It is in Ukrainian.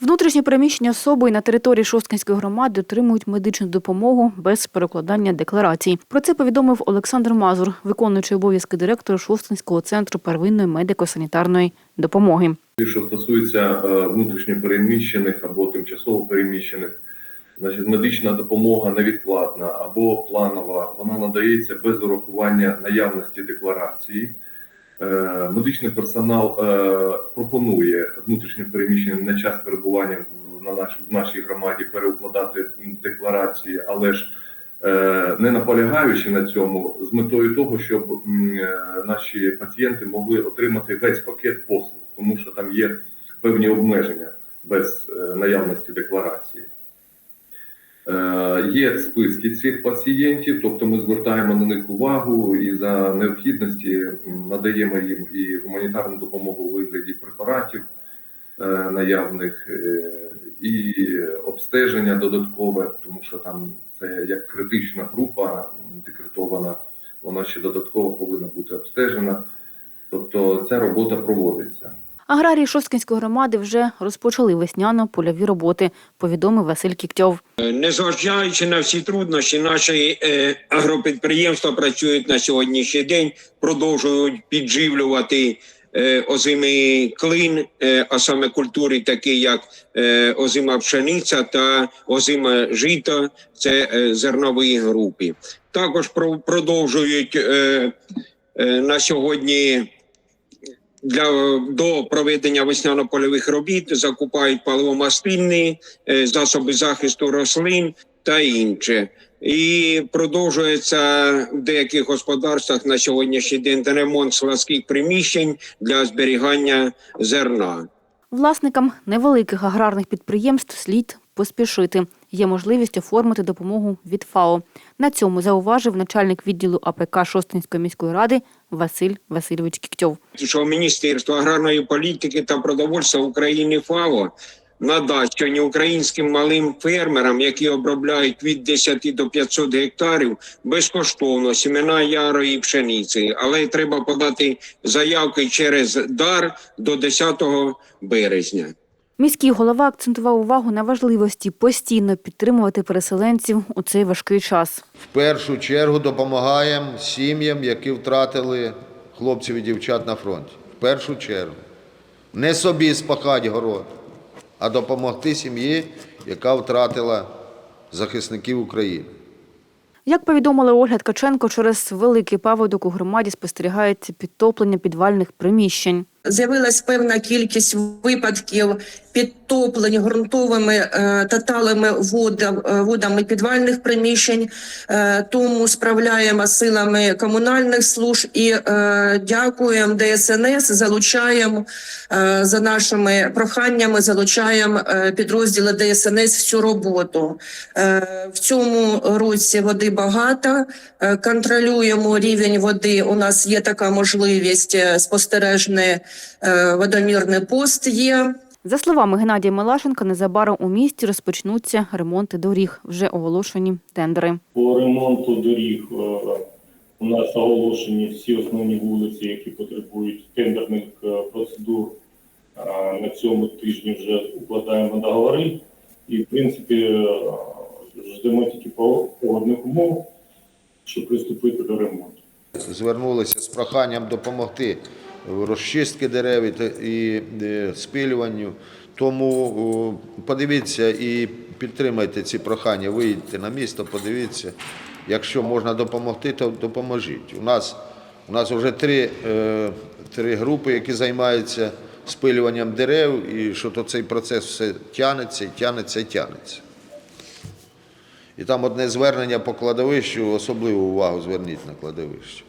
Внутрішнє переміщення особи на території Шосткинської громади отримують медичну допомогу без перекладання декларацій. Про це повідомив Олександр Мазур, виконуючий обов'язки директора Шосткинського центру первинної медико-санітарної допомоги. Що стосується е, внутрішньо переміщених або тимчасово переміщених, значить медична допомога невідкладна або планова, вона надається без урахування наявності декларації. Е, Медичний персонал е, пропонує внутрішньо переміщеним на час перебування на наш, в нашій громаді переукладати декларації, але ж е, не наполягаючи на цьому, з метою того, щоб наші пацієнти могли отримати весь пакет послуг, тому що там є певні обмеження без наявності декларації. Е, Є списки цих пацієнтів, тобто ми звертаємо на них увагу і за необхідності надаємо їм і гуманітарну допомогу у вигляді препаратів е, наявних, е, і обстеження додаткове, тому що там це як критична група декретована, вона ще додатково повинна бути обстежена. Тобто ця робота проводиться. Аграрії Шосткинської громади вже розпочали весняно-польові роботи, повідомив Василь Кіктьов. Незважаючи на всі труднощі, наші е, агропідприємства працюють на сьогоднішній день, продовжують підживлювати е, озимий клин, е, а саме культури, такі як е, озима пшениця та озиме жито, це е, зернові групи. Також про- продовжують е, е, на сьогодні для до проведення весняно-польових робіт закупають паливомастильні е, засоби захисту рослин та інше. І продовжується в деяких господарствах на сьогоднішній день ремонт складських приміщень для зберігання зерна. Власникам невеликих аграрних підприємств слід поспішити. Є можливість оформити допомогу від ФАО. На цьому зауважив начальник відділу АПК Шостинської міської ради Василь Васильович Кіктьов. що Міністерство аграрної політики та продовольства України ФАО надасть сьогодні українським малим фермерам, які обробляють від 10 до 500 гектарів, безкоштовно сімена ярої пшениці, але треба подати заявки через дар до 10 березня. Міський голова акцентував увагу на важливості постійно підтримувати переселенців у цей важкий час. В першу чергу допомагаємо сім'ям, які втратили хлопців і дівчат на фронті. В першу чергу. Не собі спахати город, а допомогти сім'ї, яка втратила захисників України. Як повідомила Ольга Ткаченко, через великий паводок у громаді спостерігається підтоплення підвальних приміщень. З'явилась певна кількість випадків підтоплень ґрунтовими е, та талими водам- е, водами підвальних приміщень. Е, тому справляємо силами комунальних служб і дякуємо ДСНС. Залучаємо за нашими проханнями, залучаємо підрозділи ДСНС в цю роботу. В цьому році води багато. Контролюємо рівень води. У нас є така можливість спостережне водомірний пост є. За словами Геннадія Милашенка, незабаром у місті розпочнуться ремонти доріг, вже оголошені тендери. По ремонту доріг е, у нас оголошені всі основні вулиці, які потребують тендерних е, процедур. Е, На цьому тижні вже укладаємо договори і, в принципі, е, ждемо тільки погодних умов, щоб приступити до ремонту. Звернулися з проханням допомогти в розчистці дерев і е, спилюванню. Тому подивіться і підтримайте ці прохання, виїдьте на місто, подивіться. Якщо можна допомогти, то допоможіть. У нас, у нас вже три, е, три групи, які займаються спилюванням дерев, і що то цей процес все тягнеться, і тягнеться, і тягнеться. І там одне звернення по кладовищу, особливу увагу зверніть на кладовище.